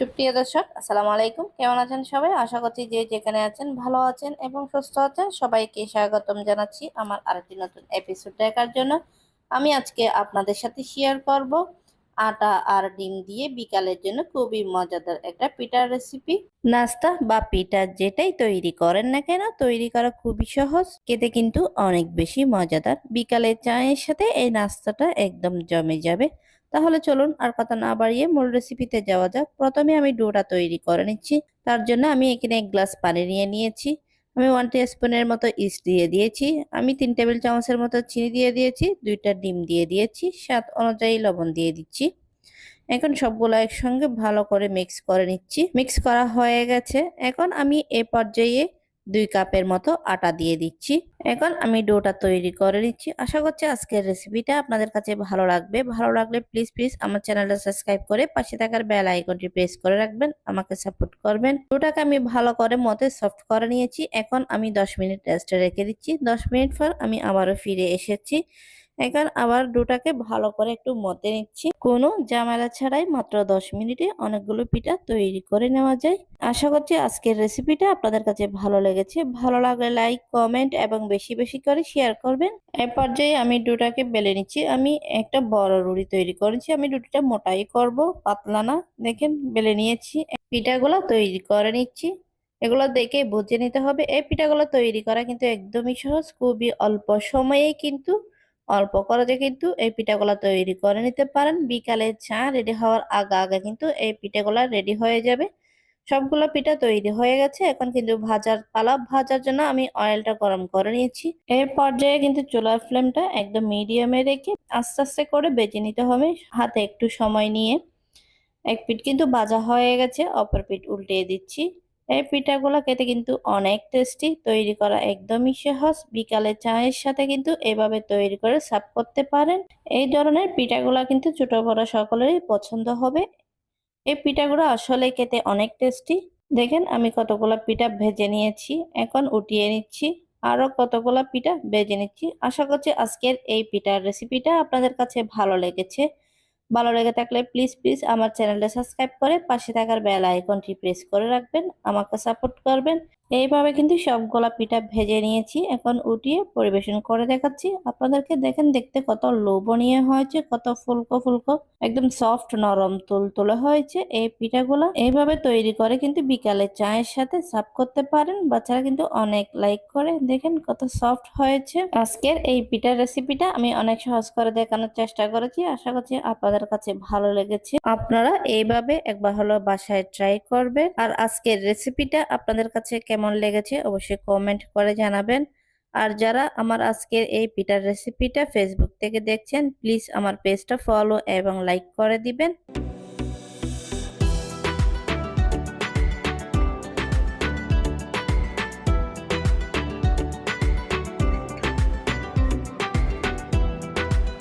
সুপ্রিয় দর্শক, আসসালামু আলাইকুম। কেমন আছেন সবাই? আশা করছি যে যেখানে আছেন ভালো আছেন এবং সুস্থ আছেন। সবাইকে স্বাগতম জানাচ্ছি আমার আরেকটি নতুন এপিসোড দেখার জন্য। আমি আজকে আপনাদের সাথে শেয়ার করব আটা আর ডিম দিয়ে বিকালের জন্য খুবই মজাদার একটা পিঠার রেসিপি নাস্তা বা পিঠা যেটাই তৈরি করেন না কেন, তৈরি করা খুবই সহজ। খেতে কিন্তু অনেক বেশি মজাদার। বিকালের চায়ের সাথে এই নাস্তাটা একদম জমে যাবে। তাহলে চলুন আর কথা না বাড়িয়ে মূল রেসিপিতে যাওয়া যাক। প্রথমে আমি ডোটা তৈরি করে নিচ্ছি। তার জন্য আমি এখানে এক গ্লাস পানি নিয়ে নিয়েছি। আমি ওয়ান স্পুনের মতো ইস্ট দিয়ে দিয়েছি। আমি তিন টেবিল চামচের মতো চিনি দিয়ে দিয়েছি, দুইটা ডিম দিয়ে দিয়েছি, স্বাদ অনুযায়ী লবণ দিয়ে দিচ্ছি। এখন সবগুলো একসঙ্গে ভালো করে মিক্স করে নিচ্ছি। মিক্স করা হয়ে গেছে। এখন আমি এ পর্যায়ে দুই কাপের মতো আটা দিয়ে দিচ্ছি। এখন আমি ডোটা তৈরি করে নিচ্ছি। আশা করছি আজকের রেসিপিটা আপনাদের কাছে ভালো লাগবে। ভালো লাগলে প্লিজ প্লিজ আমার চ্যানেলটা সাবস্ক্রাইব করে পাশে থাকার বেল আইকনটি প্রেস করে রাখবেন। আমাকে সাপোর্ট করবেন। ডোটাকে আমি ভালো করে মতে সফট করে নিয়েছি। এখন আমি দশ মিনিট রেস্টে রেখে দিচ্ছি। দশ মিনিট পর আমি আবারও ফিরে এসেছি। এখন আবার ডোটাকে ভালো করে একটু মতে নিচ্ছি। কোনো জামেলা ছাড়াই মাত্র দশ মিনিটে অনেকগুলো পিঠা তৈরি করে নেওয়া যায়। আশা করছি আজকের রেসিপিটা আপনাদের কাছে ভালো লেগেছে। ভালো লাগলে লাইক কমেন্ট এবং বেশি বেশি করে শেয়ার করবেন। এ পর্যায়ে আমি ডোটাকে বেলে নিচ্ছি। আমি একটা বড় রুড়ি তৈরি করেছি। আমি রুটিটা মোটাই করব, পাতলা না। দেখেন বেলে নিয়েছি। পিঠাগুলো তৈরি করে নিচ্ছি। এগুলো দেখে বুঝে নিতে হবে। এই পিঠাগুলো তৈরি করা কিন্তু একদমই সহজ। খুবই অল্প সময়ে কিন্তু অল্প খরচে কিন্তু এই পিঠাগুলা তৈরি করে নিতে পারেন। বিকালে চা রেডি হওয়ার আগে আগে কিন্তু এই পিঠাগুলা রেডি হয়ে যাবে। সবগুলো পিঠা তৈরি হয়ে গেছে। এখন কিন্তু ভাজার পালা। ভাজার জন্য আমি অয়েলটা গরম করে নিয়েছি। এর পর্যায়ে কিন্তু চুলার ফ্লেমটা একদম মিডিয়ামে রেখে আস্তে আস্তে করে বেজে নিতে হবে। হাতে একটু সময় নিয়ে। এক পিঠ কিন্তু ভাজা হয়ে গেছে। অপর পিঠ উল্টিয়ে দিচ্ছি। এই পিঠাগুলো খেতে কিন্তু অনেক টেস্টি তৈরি করা একদমই সহজ। বিকালে চায়ের সাথে কিন্তু এভাবে তৈরি করে সার্ভ করতে পারেন। এই ধরনের পিঠাগুলো কিন্তু ছোট বড় সকলেরই পছন্দ হবে। এই পিঠাগুলো আসলে খেতে অনেক টেস্টি দেখেন, আমি কতগুলো পিঠা ভেজে নিয়েছি, এখন উঠিয়ে নিচ্ছি, আরও কতগুলো পিঠা ভেজে নিচ্ছি। আশা করছি আজকের এই পিঠার রেসিপিটা আপনাদের কাছে ভালো লেগেছে। ভালো লেগে থাকলে প্লিজ প্লিজ আমার চ্যানেলটা সাবস্ক্রাইব করে পাশে থাকার বেল আইকনটি প্রেস করে রাখবেন, আমাকে সাপোর্ট করবেন। এইভাবে কিন্তু সবগুলা পিঠা ভেজে নিয়েছি, এখন উঠিয়ে পরিবেশন করে দেখাচ্ছি। আপনাদেরকে দেখেন, দেখতে কত লোভনীয় হয়েছে, কত ফুলকো ফুলকো, একদম সফট নরম তুল তুলে হয়েছে এই পিঠাগুলো। এইভাবে তৈরি করে কিন্তু বিকালে চায়ের সাথে সার্ভ করতে পারেন, বাচ্চারা কিন্তু অনেক লাইক করে। দেখেন কত সফট হয়েছে। আজকের এই পিঠার রেসিপিটা আমি অনেক সহজ করে দেখানোর চেষ্টা করেছি। আশা করছি আপনাদের কাছে ভালো লেগেছে, আপনারা এইভাবে একবার হলো বাসায় ট্রাই করবেন। আর আজকের রেসিপিটা আপনাদের কাছে কেমন লেগেছে অবশ্যই কমেন্ট করে জানাবেন। আর যারা আমার আজকের এই পিঠার রেসিপিটা ফেসবুক থেকে দেখছেন প্লিজ আমার পেজটা ফলো এবং লাইক করে দিবেন।